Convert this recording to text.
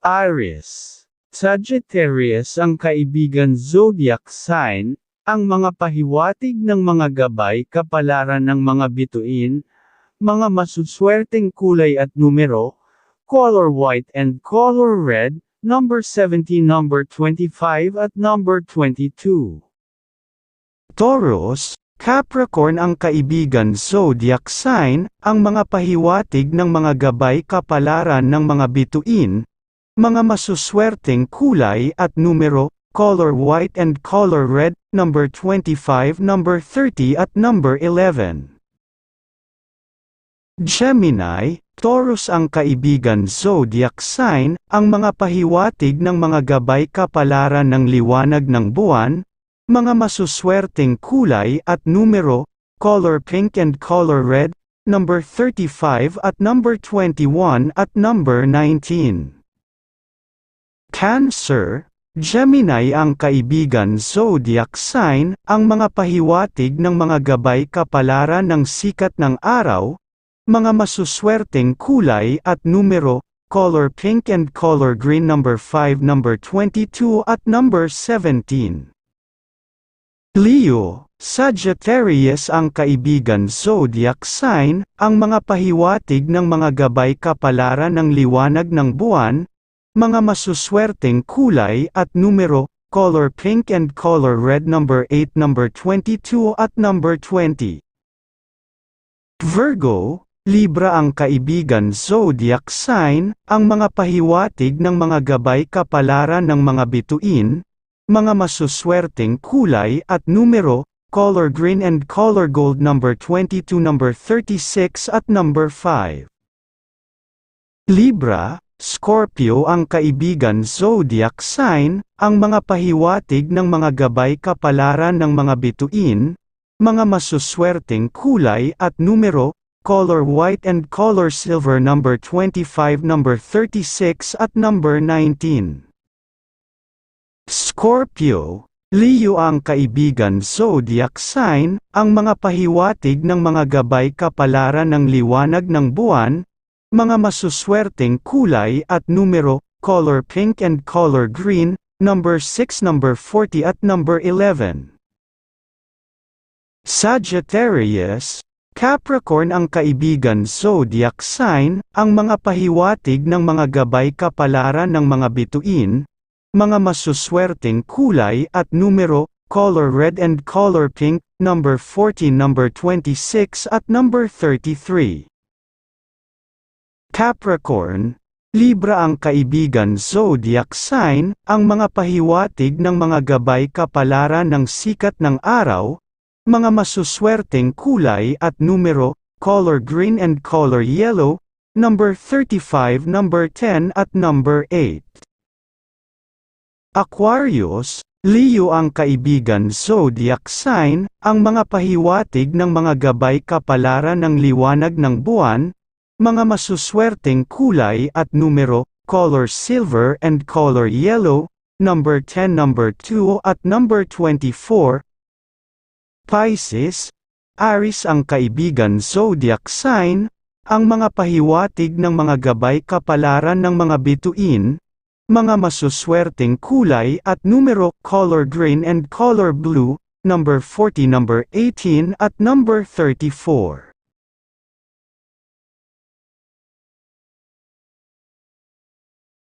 Aries. Sagittarius ang kaibigan zodiac sign, ang mga pahiwatig ng mga gabay kapalaran ng mga bituin, mga masuswerteng kulay at numero, color white and color red, number 17, number 25 at number 22. Taurus, Capricorn ang kaibigan zodiac sign, ang mga pahiwatig ng mga gabay kapalaran ng mga bituin, mga masuswerteng kulay at numero, color white and color red, number 25, number 30 at number 11. Gemini, Taurus ang kaibigan zodiac sign, ang mga pahiwatig ng mga gabay kapalaran ng liwanag ng buwan, mga masuswerteng kulay at numero, color pink and color red, number 35 at number 21 at number 19. Cancer, Gemini ang kaibigan zodiac sign, ang mga pahiwatig ng mga gabay kapalaran ng sikat ng araw, mga masuswerteng kulay at numero, color pink and color green number 5 number 22 at number 17. Leo, Sagittarius ang kaibigan zodiac sign, ang mga pahiwatig ng mga gabay kapalaran ng liwanag ng buwan, mga masuswerteng kulay at numero, color pink and color red number 8 number 22 at number 20. Virgo, Libra ang kaibigan zodiac sign, ang mga pahiwatig ng mga gabay kapalaran ng mga bituin, mga masuswerteng kulay at numero, color green and color gold number 22 number 36 at number 5. Libra, Scorpio ang kaibigan zodiac sign, ang mga pahiwatig ng mga gabay kapalaran ng mga bituin, mga masuswerteng kulay at numero, color white and color silver number 25 number 36 at number 19. Scorpio, Leo ang kaibigan zodiac sign, ang mga pahiwatig ng mga gabay kapalaran ng liwanag ng buwan, mga masuswerteng kulay at numero, color pink and color green, number 6 number 40 at number 11. Sagittarius, Capricorn ang kaibigan zodiac sign, ang mga pahiwatig ng mga gabay kapalaran ng mga bituin, mga masuswerteng kulay at numero, color red and color pink, number 14 number 26 at number 33. Capricorn, Libra ang kaibigan zodiac sign, ang mga pahiwatig ng mga gabay kapalaran ng sikat ng araw, mga masuswerteng kulay at numero, color green and color yellow, number 35 number 10 at number 8. Aquarius, Leo ang kaibigan zodiac sign, ang mga pahiwatig ng mga gabay kapalaran ng liwanag ng buwan, mga masuswerteng kulay at numero, color silver and color yellow, number 10 number 2 at number 24. Pisces, Aries ang kaibigan zodiac sign, ang mga pahiwatig ng mga gabay kapalaran ng mga bituin, mga masuswerteng kulay at numero, color green and color blue, number 40 number 18 at number 34.